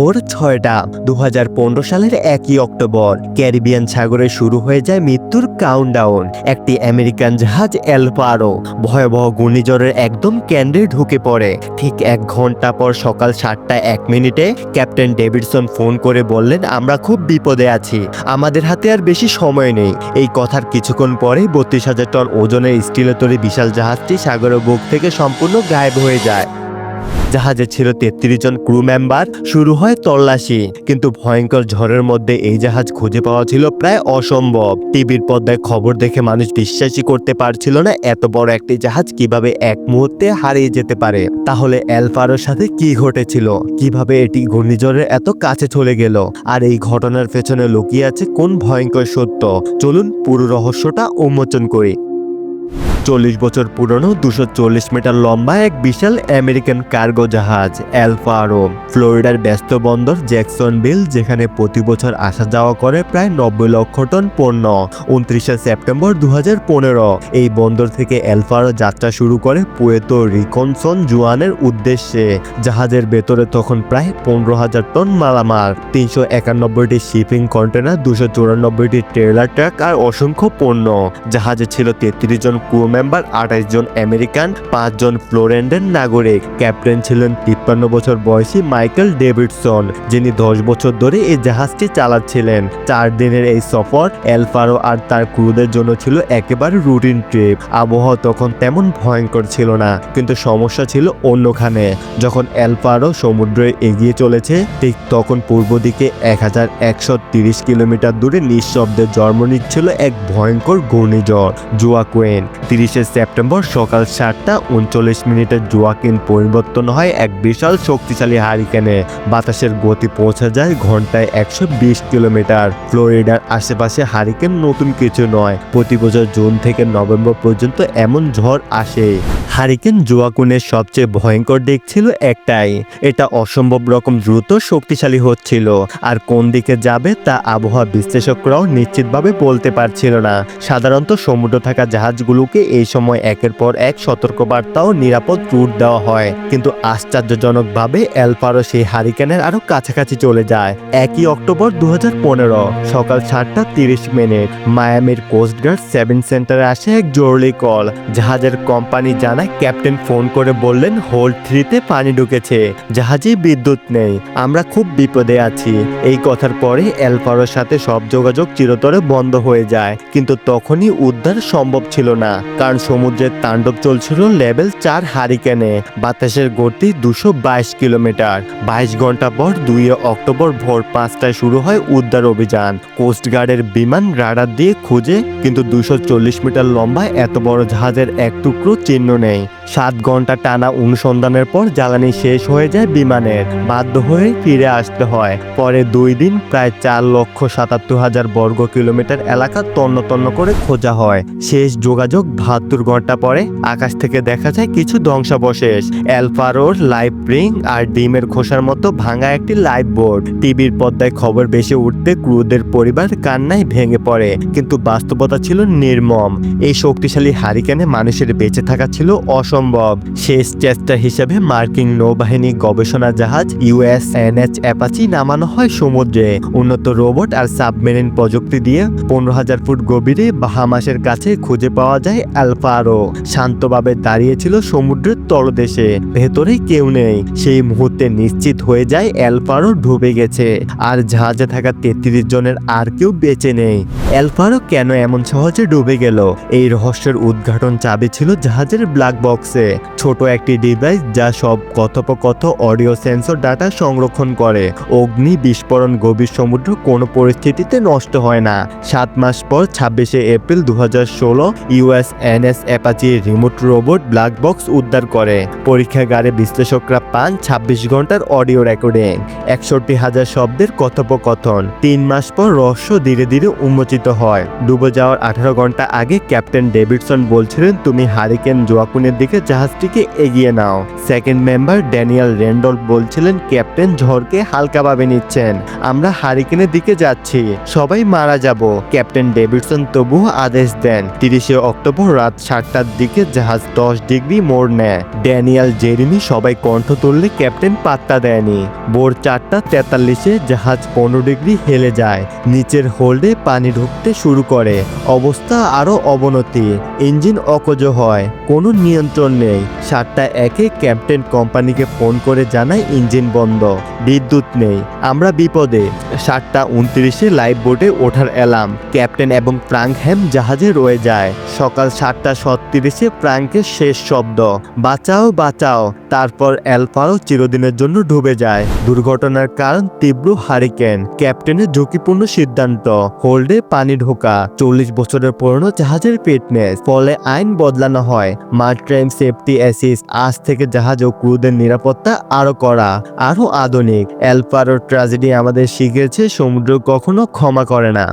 ভোর ছয়টা দু হাজার পনেরো সালের একই অক্টোবর। ক্যারিবিয়ান সাগরে শুরু হয়ে যায় মৃত্যুর কাউন্টডাউন একটি আমেরিকান জাহাজ এলপারো ভয়াবহ ঘূর্ণিঝড়ের একদম কেন্দ্রে ঢুকে পড়ে। ঠিক এক ঘণ্টা পর সকাল সাতটা এক মিনিটে ক্যাপ্টেন ডেভিডসন ফোন করে বললেন, আমরা খুব বিপদে আছি। আমাদের হাতে আর বেশি সময় নেই। এই কথার কিছুক্ষণ পরেই বত্রিশ হাজার টন ওজনের স্টিলের তৈরি বিশাল জাহাজটি সাগরের বুক থেকে সম্পূর্ণ গায়েব হয়ে যায়। জাহাজে ছিল তেত্রিশ জন ক্রু মেম্বার শুরু হয় তল্লাশি। কিন্তু ভয়ঙ্কর ঝড়ের মধ্যে এই জাহাজ খুঁজে পাওয়া ছিল প্রায় অসম্ভব। টিভির পর্দায় খবর দেখে মানুষ বিশ্বাসই করতে পারছিল না এত বড় একটি জাহাজ কীভাবে এক মুহূর্তে হারিয়ে যেতে পারে। তাহলে অ্যালফারোর সাথে কি ঘটেছিল? কীভাবে এটি ঘূর্ণিঝড়ের এত কাছে চলে গেল? আর এই ঘটনার পেছনে লুকিয়ে আছে কোন ভয়ঙ্কর সত্য? চলুন পুরো রহস্যটা উন্মোচন করি। চল্লিশ বছর পুরনো দুশো চল্লিশ মিটার লম্বা এক বিশাল আমেরিকান কার্গো জাহাজ অ্যালফারো ফ্লোরিডার ব্যস্ত বন্দর জ্যাকসনভিল, যেখানে প্রতি বছর আসা যাওয়া করে প্রায় নব্বই লক্ষ টন পণ্য। উনত্রিশে সেপ্টেম্বর দু হাজার পনেরো, এই বন্দর থেকে অ্যালফারো যাত্রা শুরু করে পুয়েতো রিকনসন জুয়ানের উদ্দেশ্যে। জাহাজের ভেতরে তখন প্রায় পনেরো হাজার টন মালামাল, তিনশো একানব্বইটি শিপিং কন্টেনার দুশো চুরানব্বইটি ট্রেলার ট্রাক আর অসংখ্য পণ্য। জাহাজে ছিল তেত্রিশ জন ক্রু মেম্বার আঠাশ জন আমেরিকান পাঁচজন ফ্লোরেন্ডের নাগরিক। ক্যাপ্টেন ছিলেন তিপ্পান্ন বছর বয়সী মাইকেল ডেভিডসন, যিনি দশ বছর ধরে এই জাহাজটি চালাচ্ছিলেন। চার দিনের এই সফর এলফারো আর তার ক্রুদের জন্য ছিল একেবারে রুটিন ট্রিপ। আবহাওয়া তখন তেমন ভয়ঙ্কর ছিল না, কিন্তু সমস্যা ছিল অন্যখানে। যখন এলফারো সমুদ্রে এগিয়ে চলেছে, ঠিক তখন পূর্ব দিকে এক হাজার একশো তিরিশ কিলোমিটার দূরে নিঃশব্দে জন্ম নিচ্ছিল এক ভয়ঙ্কর ঘূর্ণিঝড়, জুয়াকুয়েন। তিরিশে সেপ্টেম্বর সকাল সাতটা উনচল্লিশ মিনিটের জোয়াকিন পরিবর্তন হয় এক বিশাল শক্তিশালী হারিকেনে। বাতাসের গতি পৌঁছে যায় ঘন্টায় একশো বিশ কিলোমিটার। ফ্লোরিডার আশেপাশে হারিকেন নতুন কিছু নয়। প্রতি বছর জুন থেকে নভেম্বর পর্যন্ত এমন ঝড় আসে। হারিকেন জোয়াকুনের সবচেয়ে ভয়ঙ্কর দিক ছিল একটাই। এটা অসম্ভব রকম দ্রুত শক্তিশালী হচ্ছিল। আর কোন দিকে যাবে তা আবহাওয়া বিশ্লেষকরাও নিশ্চিতভাবে বলতে পারছিল না। সাধারণত সমুদ্র থাকা জাহাজগুলোকে এই সময় একের পর এক সতর্কবার্তা ও নিরাপদ রুট দেওয়া হয়। কিন্তু আশ্চর্যজনকভাবে এলফারো সেই হারিকেনের আরও কাছাকাছি চলে যায়। একই অক্টোবর দু হাজার পনেরো, সকাল সাতটা তিরিশ মিনিট, মায়ামির কোস্টগার্ড সেভেন সেন্টারে আসে এক জরুরি কল। জাহাজের কোম্পানি জানায় ক্যাপ্টেন ফোন করে বললেন হোল থ্রিতে পানি ঢুকেছে। জাহাজে বিদ্যুৎ নেই। আমরা খুব বিপদে আছি। এই কথার পরে এলফারোর সাথে সব যোগাযোগ চিরতরে বন্ধ হয়ে যায়। কিন্তু তখনই উদ্ধার সম্ভব ছিল না। কারণ সমুদ্রের তাণ্ডব চলছিল লেভেল চার হারিকেনে। বাতাসের গতি দুশো বাইশ কিলোমিটার। বাইশ ঘণ্টা পর দুই অক্টোবর ভোর পাঁচটায় শুরু হয় উদ্ধার অভিযান। কোস্টগার্ডের বিমান রাডার দিয়ে খুঁজে, কিন্তু দুশো মিটার লম্বা এত বড় জাহাজের এক টুকরো চিহ্ন নেই। সাত ঘণ্টা টানা অনুসন্ধানের পর জ্বালানি শেষ হয়ে যায় বিমানের। বাধ্য হয়ে ফিরে আসতে হয়। পরে দুই দিন প্রায় চার লক্ষ সাতাত্তর হাজার বর্গ কিলোমিটার এলাকা তন্ন তন্ন করে খোঁজা হয়। শেষ যোগাযোগ বাহাত্তর ঘণ্টা পরে আকাশ থেকে দেখা যায় কিছু ধ্বংসাবশেষ। অ্যালফারোর লাইভ রিং আর ডিমের খোসার মতো ভাঙা একটি লাইভ বোর্ড। টিভির পর্দায় খবর বেশি উঠতে ক্রুদের পরিবার কান্নায় ভেঙে পড়ে, কিন্তু বাস্তবতা ছিল নির্মম। এই শক্তিশালী হারিকেনে মানুষের বেঁচে থাকা ছিল অসম্ভব শেষ চেষ্টা হিসেবে মার্কিন নৌবাহিনী গবেষণা জাহাজ ইউএস এনএচ অ্যাপাচি নামানো হয় সমুদ্রে। উন্নত রোবট আর সাবমেরিন প্রযুক্তি দিয়ে পনেরো হাজার ফুট গভীরে বাহামাসের কাছে খুঁজে পাওয়া যায় অ্যালফারো শান্তভাবে দাঁড়িয়েছিল সমুদ্রের তলদেশে। ভেতরে কেউ নেই। সেই মুহূর্তে নিশ্চিত হয়ে যায় অ্যালফারো ডুবে গেছে। আর জাহাজে থাকা তেত্রিশ জনের আর কেউ বেঁচে নেই। অ্যালফারো কেন এমন সহজে ডুবে গেল? এই রহস্যের উদ্ঘাটন চাবি ছিল জাহাজের ব্ল্যাক বক্সে ছোট একটি ডিভাইস যা সব কথোপকথ অডিও সেন্সর ডাটা সংরক্ষণ করে। অগ্নি বিস্ফোরণ গভীর সমুদ্র কোনো পরিস্থিতিতে নষ্ট হয় না। সাত মাস পর ছাব্বিশে এপ্রিল দু হাজার ষোলো US NS Apache remote robot black box উদ্ধার করে। পরীক্ষাগারে বিশ্লেষকরা পান ছাব্বিশ ঘণ্টার অডিও রেকর্ডিং একষট্টি হাজার শব্দের কথোপকথন। তিন মাস পর রহস্য ধীরে ধীরে উন্মোচিত হয়। ডুবে যাওয়ার আঠারো ঘণ্টা আগে ক্যাপ্টেন ডেভিডসন বলছিলেন, তুমি হারিকেন জোয়াকুনের দিকে জাহাজটিকে এগিয়ে নাও। সেকেন্ড মেম্বার ড্যানিয়েল রেন্ডল বলছিলেন, ক্যাপ্টেন ঝড়কে হালকাভাবে নিচ্ছেন। আমরা হারিকেনের দিকে যাচ্ছি। সবাই মারা যাব। ক্যাপ্টেন ডেভিডসন তবুও আদেশ দেন। তিরিশে অক্টোবর রাত সাতটার দিকে জাহাজ দশ ডিগ্রি মোড় নেয়। ড্যানিয়েল জেরিনি সবাই কণ্ঠ তুললে ক্যাপ্টেন পাত্তা দেয়নি। ভোর চারটা তেতাল্লিশে জাহাজ পনেরো ডিগ্রি হেলে যায়। নিচের হোল্ডে পানি ঢুকতে শুরু করে। অবস্থা আরও অবনতি। ইঞ্জিন অকজ হয়। কোনো নিয়ন্ত্রণ নেই। সাতটা একে ক্যাপ্টেন কোম্পানিকে ফোন করে জানায় ইঞ্জিন বন্ধ। বিদ্যুৎ নেই। আমরা বিপদে। সাতটা উনত্রিশে লাইফ বোটে ওঠার অ্যালার্ম। ক্যাপ্টেন এবং ফ্রাঙ্কহ্যাম জাহাজে রয়ে যায়। সকাল সাতটা সত্তিরিশে প্রাঙ্কের শেষ শব্দ। বাঁচাও বাঁচাও। তারপর অ্যালফাও চিরদিনের জন্য ডুবে যায়। দুর্ঘটনার কারণ তীব্র হারিকেন। ক্যাপ্টেনের ঝুঁকিপূর্ণ সিদ্ধান্ত। হোল্ডে পানি ঢোকা। চল্লিশ বছরের পুরনো জাহাজের ফিটনেস। ফলে আইন বদলানো হয়। মার্ট্রেম সেফটি অ্যাসিস আজ থেকে জাহাজ ও ক্রুদের নিরাপত্তা আরও করা আরও আধুনিক। অ্যালফারো ট্র্যাজেডি আমাদের শিখেছে সমুদ্র কখনো ক্ষমা করে না।